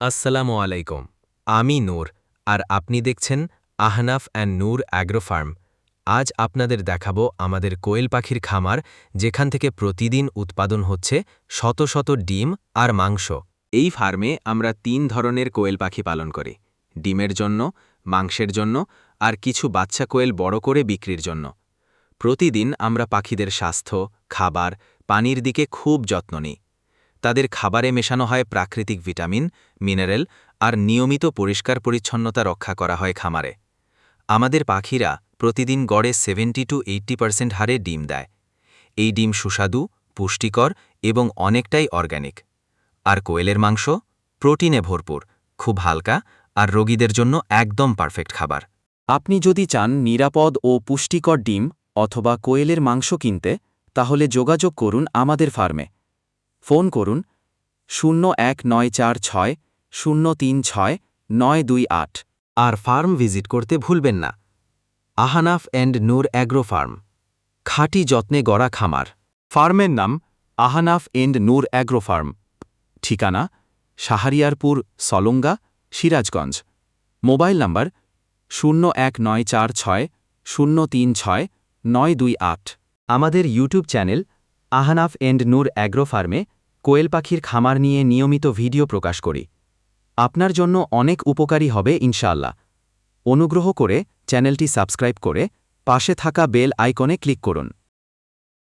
আসসালামু আলাইকুম। আমি নূর, আর আপনি দেখছেন Ahnaf and Noor agro farm. আজ আপনাদের দেখাবো আমাদের কোয়েল পাখির খামার, যেখান থেকে প্রতিদিন উৎপাদন হচ্ছে শত শত ডিম আর মাংস। এই ফার্মে আমরা তিন ধরনের কোয়েল পাখি পালন করি, ডিমের জন্য, মাংসের জন্য, আর কিছু বাচ্চা কোয়েল বড় করে বিক্রির জন্য। প্রতিদিন আমরা পাখিদের স্বাস্থ্য, খাবার, পানির দিকে খুব যত্ন নিই। তাদের খাবারে মেশানো হয় প্রাকৃতিক ভিটামিন, মিনারেল আর নিয়মিত পরিষ্কার পরিচ্ছন্নতা রক্ষা করা হয় খামারে। আমাদের পাখিরা প্রতিদিন গড়ে সেভেন্টি টু এইট্টি পার্সেন্ট হারে ডিম দেয়। এই ডিম সুস্বাদু, পুষ্টিকর এবং অনেকটাই অর্গ্যানিক আর কোয়েলের মাংস প্রোটিনে ভরপুর, খুব হালকা আর রোগীদের জন্য একদম পারফেক্ট খাবার। আপনি যদি চান নিরাপদ ও পুষ্টিকর ডিম অথবা কোয়েলের মাংস কিনতে, তাহলে যোগাযোগ করুন আমাদের ফার্মে। ফোন করুন শূন্য এক নয় চার ছয় শূন্য তিন ছয় নয় দুই আট। আর ফার্ম ভিজিট করতে ভুলবেন না। Ahanaf and Noor agro farm. খাঁটি যত্নে গড়া খামার। ফার্মের নাম Ahanaf and Noor agro farm. ঠিকানা শাহরিয়ারপুর, সলঙ্গা, সিরাজগঞ্জ। মোবাইল নম্বর শূন্য এক নয় চার ছয় শূন্য তিন ছয় নয় দুই আট। আমাদের YouTube channel Ahanaf and Noor agro ফার্মে কোয়েল পাখির খামার নিয়ে নিয়মিত ভিডিও প্রকাশ করি। আপনার জন্য অনেক উপকারী হবে ইনশাআল্লাহ। অনুগ্রহ করে চ্যানেলটি সাবস্ক্রাইব করে পাশে থাকা বেল আইকনে ক্লিক করুন।